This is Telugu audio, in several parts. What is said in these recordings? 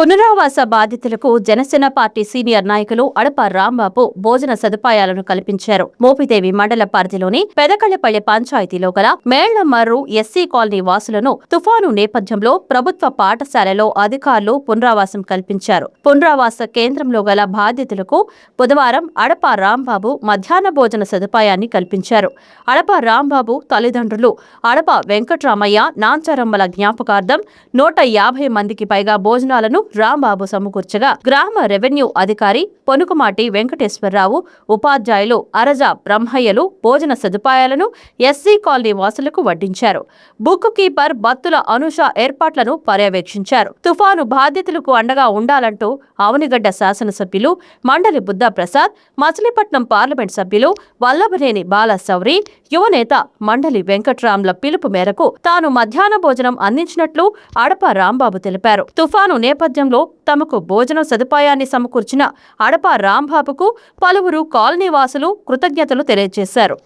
పునరావాస బాధితులకు జనసేన పార్టీ సీనియర్ నాయకులు అడప రాంబాబు భోజన సదుపాయాలను కల్పించారు. మోపిదేవి మండల పరిధిలోని పెదకళ్ళపల్లి పంచాయతీలో గల మేళ్ళమర్రు ఎస్సీ కాలనీ వాసులను తుఫాను నేపథ్యంలో ప్రభుత్వ పాఠశాలలో అధికారులు పునరావాసం కల్పించారు. పునరావాస కేంద్రంలో గల బాధితులకు బుధవారం అడప రాంబాబు మధ్యాహ్న భోజన సదుపాయాన్ని కల్పించారు. అడప రాంబాబు తల్లిదండ్రులు అడప వెంకట్రామయ్య నాంచారమ్మల జ్ఞాపకార్థం నూట యాభై మందికి పైగా భోజనాలను రాంబాబు సమకూర్చగా గ్రామ రెవెన్యూ అధికారి పొనుకుమాటి వెంకటేశ్వరరావు ఉపాధ్యాయులు అరజ బ్రహ్మయ్యలు భోజన సదుపాయాలను ఎస్సీ కాలనీ వాసులకు వడ్డించారు. బుక్ కీపర్ బత్తుల అనుష ఏర్పాట్లను పర్యవేక్షించారు. తుఫాను బాధితులకు అండగా ఉండాలంటూ ఆవునిగడ్డ శాసనసభ్యులు మండలి బుద్ధ ప్రసాద్ మచిలీపట్నం పార్లమెంట్ సభ్యులు వల్లభనేని బాలశౌరి యువనేత మండలి వెంకట్రామ్ల పిలుపు మేరకు తాను మధ్యాహ్న భోజనం అందించినట్లు అడప రాంబాబు తెలిపారు. తుఫాను నేపథ్యంలో తమకు భోజనం సదుపాయాన్ని సమకూర్చిన అడప రాంబాబుకు పలువురు కాలనీ వాసులు కృతజ్ఞతలు తెలియజేశారు.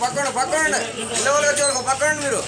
పక్కన పక్కన నిలవలు వచ్చి ఒక పక్కన మీరు.